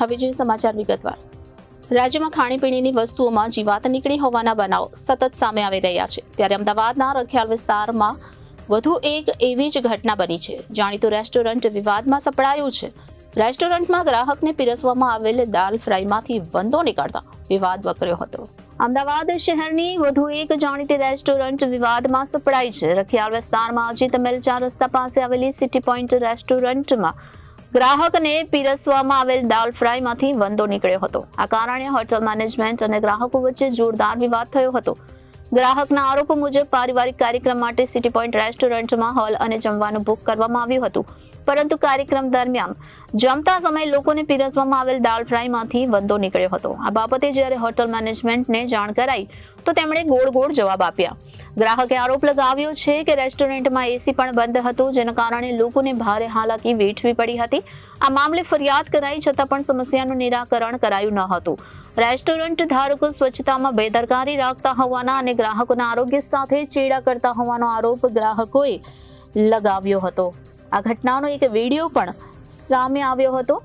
હવે જે સમાચાર વિગતવાર. રાજ્યમાં ખાણીપીણીની વસ્તુઓમાં જીવાત નીકળી હોવાના બનાવ સતત સામે આવી રહ્યા છે. ત્યારે અમદાવાદના રખિયાલ વિસ્તારમાં વધુ એક એવી જ ઘટના બની છે. જાણીતું રેસ્ટોરન્ટ વિવાદમાં સપડાયું છે. રેસ્ટોરન્ટમાં ગ્રાહકને પીરસવામાં આવેલ દાલ ફ્રાયમાંથી વંદો નીકળતા વિવાદ વકર્યો હતો. અમદાવાદ શહેરની વધુ એક જાણીતી રેસ્ટોરન્ટ વિવાદમાં સપડાઈ છે. રખિયાલ વિસ્તારમાં અજીત મેલચા રસ્તા પાસે આવેલી સિટી પોઈન્ટ રેસ્ટોરન્ટમાં ગ્રાહકને પીરસવામાં આવેલ દાલ ફ્રાયમાંથી વંદો નીકળ્યો હતો. આ કારણે હોટલ મેનેજમેન્ટ અને ગ્રાહકો વચ્ચે જોરદાર વિવાદ થયો હતો. ગ્રાહકના આરોપો મુજબ પારિવારિક કાર્યક્રમ માટે સિટી પોઈન્ટ રેસ્ટોરન્ટમાં હોલ અને જમવાનું બુક કરવામાં આવ્યું હતું. પરંતુ કાર્યક્રમ દરમિયાન જમતા સમયે લોકોને પીરસવામાં આવેલ દાળ ફ્રાયમાંથી વંદો નીકળ્યો હતો. આ બાબતે જ્યારે હોટલ મેનેજમેન્ટને જાણ કરાઈ, તો તેમણે ગોળ ગોળ જવાબ આપ્યા. ગ્રાહકે આરોપ લગાવ્યો છે કે રેસ્ટોરન્ટમાં એસી પણ બંધ હતું, જેના કારણે લોકોને ભારે હાલાકી વેઠવી પડી હતી. આ મામલે ફરિયાદ કરાઈ છતાં પણ સમસ્યાનું નિરાકરણ કરાયું ન હતું. રેસ્ટોરન્ટ ધારકો સ્વચ્છતામાં બેદરકારી રાખતા હોવાના અને ગ્રાહકોના આરોગ્ય સાથે ચેડા કરતા હોવાનો આરોપ ગ્રાહકોએ લગાવ્યો હતો. આ ઘટનાનો એક વીડિયો પણ સામે આવ્યો હતો.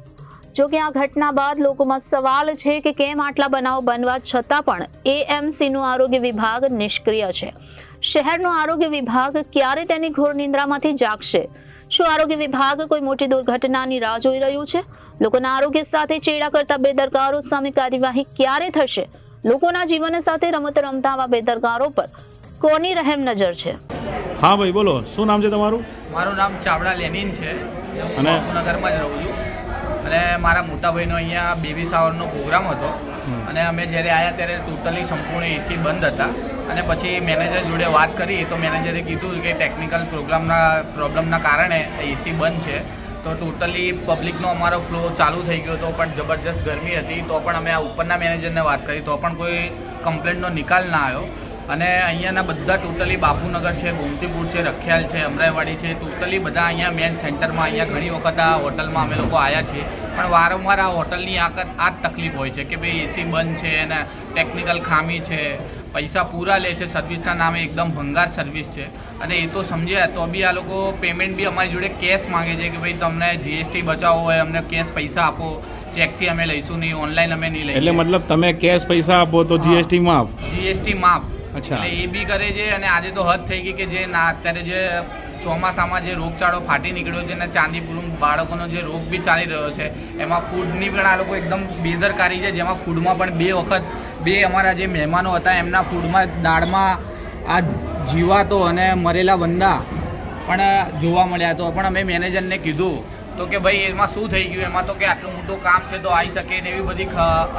જો કે આ ઘટના બાદ લોકોમાં સવાલ છે કે કેમ આટલા બનાવ બનવા છતાં પણ એએમસીનું આરોગ્ય વિભાગ નિષ્ક્રિય છે. શહેરનો આરોગ્ય વિભાગ ક્યારે તેની ઘોર નિંદ્રામાંથી જાગશે? શું આરોગ્ય વિભાગ કોઈ મોટી દુર્ઘટનાની રાહ જોઈ રહ્યું છે? લોકોના આરોગ્ય સાથે ચેડા કરતા બેદરકારો સામે કાર્યવાહી ક્યારે થશે? લોકોના જીવન સાથે રમત રમતા આવા બેદરકારો પર કોની રહેમ નજર છે? હા ભાઈ બોલો. શું નામ છે તમારું? મારું નામ ચાવડા લેનિન છે. અને- બાપુનગરમાં જ રહું છું. અને મારા મોટા ભાઈનો અહીંયા બેબી શાવરનો પ્રોગ્રામ હતો. અને અમે જ્યારે આવ્યા ત્યારે ટોટલી સંપૂર્ણ એસી બંધ હતા. અને પછી મેનેજર જોડે વાત કરી તો મેનેજરે કીધું કે ટેકનિકલ પ્રોગ્રામના પ્રોબ્લેમના કારણે એસી બંધ છે. તો ટોટલી પબ્લિકનો અમારો ફ્લો ચાલુ થઈ ગયો હતો પણ જબરજસ્ત ગરમી હતી. તો પણ અમે આ ઉપરના મેનેજરને વાત કરી. તો પણ કોઈ કમ્પ્લેન્ટનો નિકાલ ના આવ્યો. અને અહીંયાના બધા ટોટલી બાપુનગર છે ગોમતીપુર છે રખિયાલ છે અમરાઈવાડી છે ટોટલી બધા અહીંયા મેન સેન્ટરમાં અહીંયા ઘણી વખત આ હોટલમાં અમે લોકો આવ્યા છીએ. પણ વારંવાર આ હોટલની આ આ જ તકલીફ હોય છે કે ભાઈ એસી બંધ છે અને ટેકનિકલ ખામી છે પૈસા પૂરા લે છે સર્વિસના નામે એકદમ ભંગાર સર્વિસ છે. અને એ તો સમજ્યા તો બી આ લોકો પેમેન્ટ બી અમારી જોડે કેશ માંગે છે કે ભાઈ તમને જીએસટી બચાવો હોય અમને કેશ પૈસા આપો ચેકથી અમે લઈશું નહીં ઓનલાઈન અમે નહીં એટલે મતલબ તમે કેશ પૈસા આપો તો જીએસટી માફ જીએસટી માફ અચ્છા. એટલે એ બી કરે છે અને આજે તો હદ થઈ ગઈ કે જે ના, અત્યારે જે ચોમાસામાં જે રોગચાળો ફાટી નીકળ્યો છે અને ચાંદીપુરમ બાળકોનો જે રોગ બી ચાલી રહ્યો છે, એમાં ફૂડની પણ આ લોકો એકદમ બેદરકારી છે, જેમાં ફૂડમાં પણ બે વખત બે અમારા જે મહેમાનો હતા, એમના ફૂડમાં દાળમાં આ જીવાતો અને મરેલા વંદા પણ જોવા મળ્યા તો પણ અમે મેનેજરને કીધું તો કે ભાઈ એમાં શું થઈ ગયું? એમાં તો કે આટલું મોટું કામ છે તો આવી શકે ને એવી બધી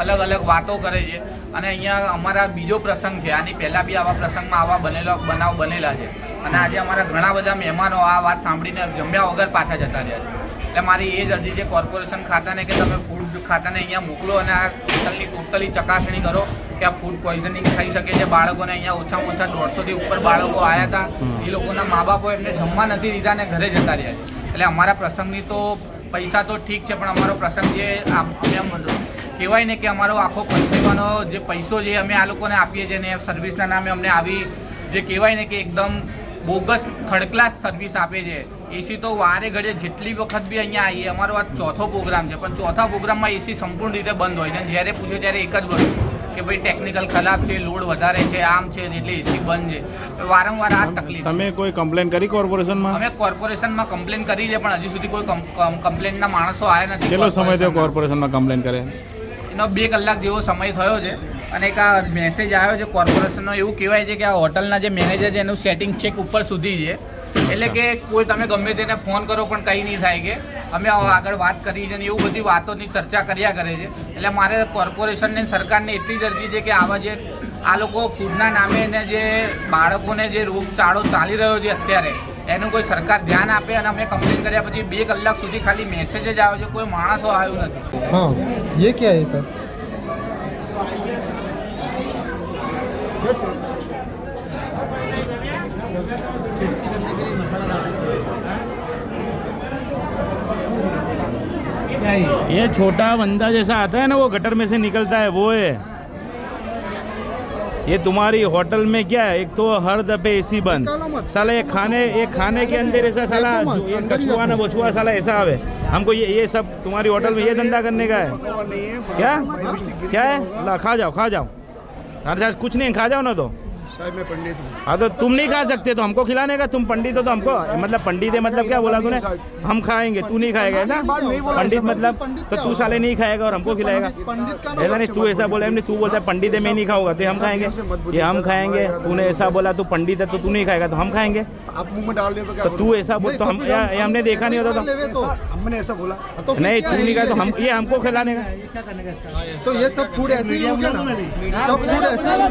અલગ અલગ વાતો કરે છે. અને અહીંયા અમારા બીજો પ્રસંગ છે. આની પહેલાં બી આવા પ્રસંગમાં આવા બનેલો બનાવ બનેલા છે. અને આજે અમારા ઘણા બધા મહેમાનો આ વાત સાંભળીને જમ્યા વગર પાછા જતા રહ્યા છે. એટલે મારી એ જ અરજી છે કોર્પોરેશન ખાતાને કે તમે ફૂડ ખાતાને અહીંયા મોકલો અને આ હોટલની ટોટલી ચકાસણી કરો કે આ ફૂડ પોઈઝનિંગ થઈ શકે છે. બાળકોને અહીંયા ઓછામાં ઓછા દોઢસોથી ઉપર બાળકો આવ્યા હતા. એ લોકોના મા બાપો એમને જમવા નથી દીધા અને ઘરે જતા રહ્યા છે. એટલે અમારા પ્રસંગની તો પૈસા તો ઠીક છે, પણ અમારો પ્રસંગ જે કહેવાય ને કે અમારો આખો પંચેવાનો જે પૈસો જે અમે આ લોકોને આપીએ છીએ ને સર્વિસના નામે અમને આવી જે કહેવાય ને કે એકદમ બોગસ થર્ડ ક્લાસ સર્વિસ આપે છે. એસી તો વારે ઘડે જેટલી વખત બી અહીંયા આવીએ, અમારો આ ચોથો પ્રોગ્રામ છે, પણ ચોથા પ્રોગ્રામમાં એસી સંપૂર્ણ રીતે બંધ હોય છે. જ્યારે પૂછે ત્યારે એક જ વસ્તુ. કે ભાઈ ટેકનિકલ ખરાબ છે લોડ વધારે છે આમ છે એટલે એસી બંધ છે. વારંવાર આ તકલીફ. તમે કોઈ કમ્પ્લેન કરી કોર્પોરેશનમાં અમે કોર્પોરેશનમાં કમ્પ્લેન કરી છે પણ હજી સુધી કોઈ કમ- કમ- કમ્પ્લેનના માણસો આવ્યા નથી કેટલો સમય થયો કોર્પોરેશનમાં કમ્પ્લેન કરે? એનો બે કલાક જેવો સમય થયો છે અને એક આ મેસેજ આવ્યો છે કોર્પોરેશનનો એવું કહેવાય છે કે આ હોટલના જે મેનેજર છે એનું સેટિંગ ચેક ઉપર સુધી છે. એટલે કે કોઈ તમે ગમે તેને ફોન કરો પણ કંઈ નહીં થાય કે અમે આગળ વાત કરી છે ને એવું બધી વાતોની ચર્ચા કર્યા કરે છે. એટલે મારે કોર્પોરેશનને સરકારને એટલી જ અરજી છે કે આવા જે આ લોકો ફૂડના નામે ને જે બાળકોને જે રોગચાળો ચાલી રહ્યો છે અત્યારે, એનું કોઈ સરકાર ધ્યાન આપે અને અમે કમ્પ્લેન કર્યા પછી બે કલાક સુધી ખાલી મેસેજ જ આવ્યો છે, કોઈ માણસો આવ્યો નથી. હા हाँ ये है ये छोटा बंदा जैसा आता है ना वो गटर में से निकलता है वो है। ये तुम्हारी होटल में क्या है? एक तो हर दफे एसी बंद। निकालो मत। साला ये खाने ये खाने के अंदर ऐसा साला ये कछुआ ना बछुआ साला ऐसा आवे। हमको ये ये सब तुम्हारी होटल में ये धंधा करने का है। क्या? क्या है? ला खा जाओ खा जाओ। अरे कुछ नहीं खा जाओ ना तो। साहब मैं पंडित हूँ। हाँ तो तुम नहीं खा सकते तो हमको खिलाने का तुम पंडित हो तो हमको मतलब पंडित है मतलब क्या बोला तूने? हम खाएँगे तू नहीं खाएगा ऐसा पंडित मतलब तो तू साले नहीं खाएगा और हमको खिलाएगा। ऐसा नहीं तू ऐसा बोला हमने तू बोलता है पंडित है मैं नहीं खाऊँगा तो हम खाएँगे। ये हम खाएँगे तूने ऐसा बोला तू पंडित है तो तू नहीं खाएगा तो हम खाएँगे। आप मुँह में डाल तो तो तू ऐसा बोल तो हम ये हमने देखा नहीं होता तो? हमने ऐसा बोला। तो नहीं तू नहीं तो हम ये हमको खिलाने का। तो ये सब फ़ूड ऐसे ही हो गया ना। सब फ़ूड ऐसे ही हो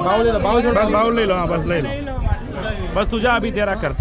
बाउल ले लो बाउल ले लो बस ले लो। बस तुझा अभी तेरा करते